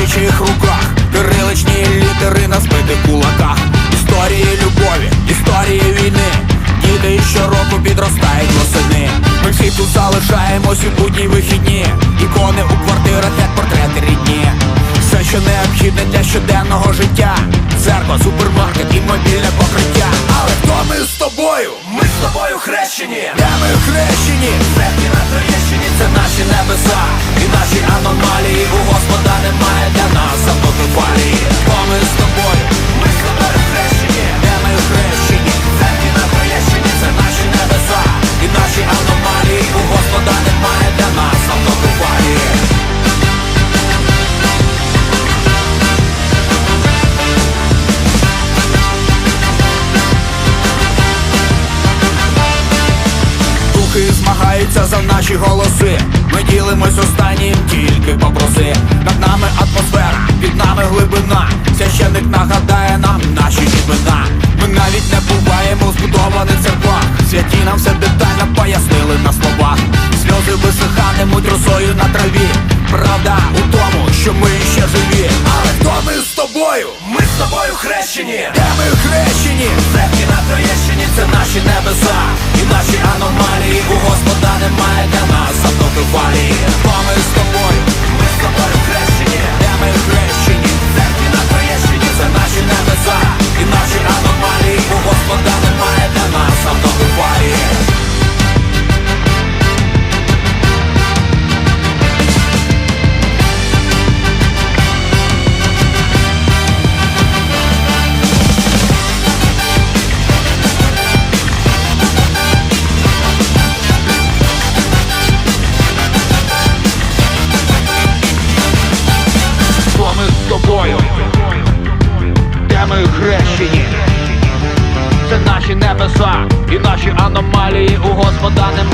горячих руках, кириличні літери на збитих кулаках, історії любові, історії війни, діти щороку підростають восени. Ми всі тут залишаємось у будні вихідні, ікони у квартирах, як портрети рідні. Все, що необхідне для щоденного життя, церква, супермаркет і мобільне покриття. Але хто ми з тобою? Ми з тобою хрещені, де ми хрещені, Церкві на Троєщині, це наші небеса і наші аномалії. Наші голоси. Ми ділимось останнім, тільки попроси. Над нами атмосфера, під нами глибина. Священник нагадає нам наші імена. Ми навіть не буваємо в збудованих церквах. Святі нам все детально пояснили на словах. Сльози висихатимуть росою на траві. Правда у тому, що ми ще живі. Але хто ми з тобою? Ми з тобою хрещені, Де ми хрещені? церкві на Троєщині Це наші небеса і наші аномалії. У Господа немає для небеса і наші аномалії. У Господа немає